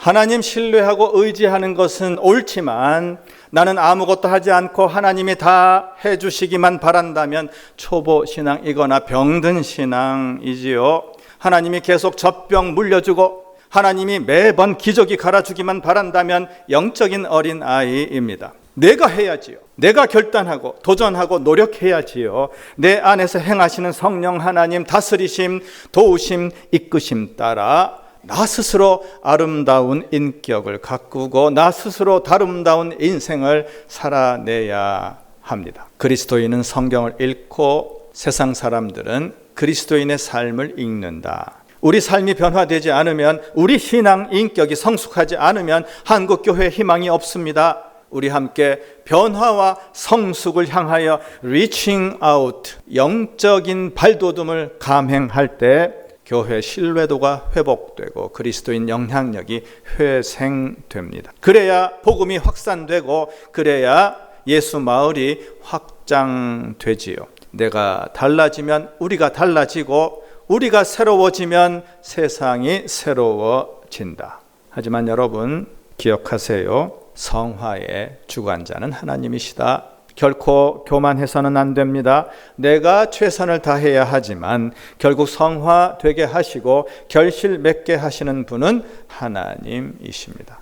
하나님 신뢰하고 의지하는 것은 옳지만 나는 아무것도 하지 않고 하나님이 다 해주시기만 바란다면 초보 신앙이거나 병든 신앙이지요. 하나님이 계속 젖병 물려주고 하나님이 매번 기적이 갈아주기만 바란다면 영적인 어린 아이입니다. 내가 해야지요. 내가 결단하고 도전하고 노력해야지요. 내 안에서 행하시는 성령 하나님 다스리심, 도우심, 이끄심 따라 나 스스로 아름다운 인격을 가꾸고 나 스스로 아름다운 인생을 살아내야 합니다. 그리스도인은 성경을 읽고 세상 사람들은 그리스도인의 삶을 읽는다. 우리 삶이 변화되지 않으면 우리 신앙 인격이 성숙하지 않으면 한국 교회 희망이 없습니다. 우리 함께 변화와 성숙을 향하여 reaching out 영적인 발돋움을 감행할 때 교회 신뢰도가 회복되고 그리스도인 영향력이 회생됩니다. 그래야 복음이 확산되고 그래야 예수 마을이 확장되지요. 내가 달라지면 우리가 달라지고 우리가 새로워지면 세상이 새로워진다. 하지만 여러분 기억하세요. 성화의 주관자는 하나님이시다. 결코 교만해서는 안 됩니다. 내가 최선을 다해야 하지만 결국 성화되게 하시고 결실 맺게 하시는 분은 하나님이십니다.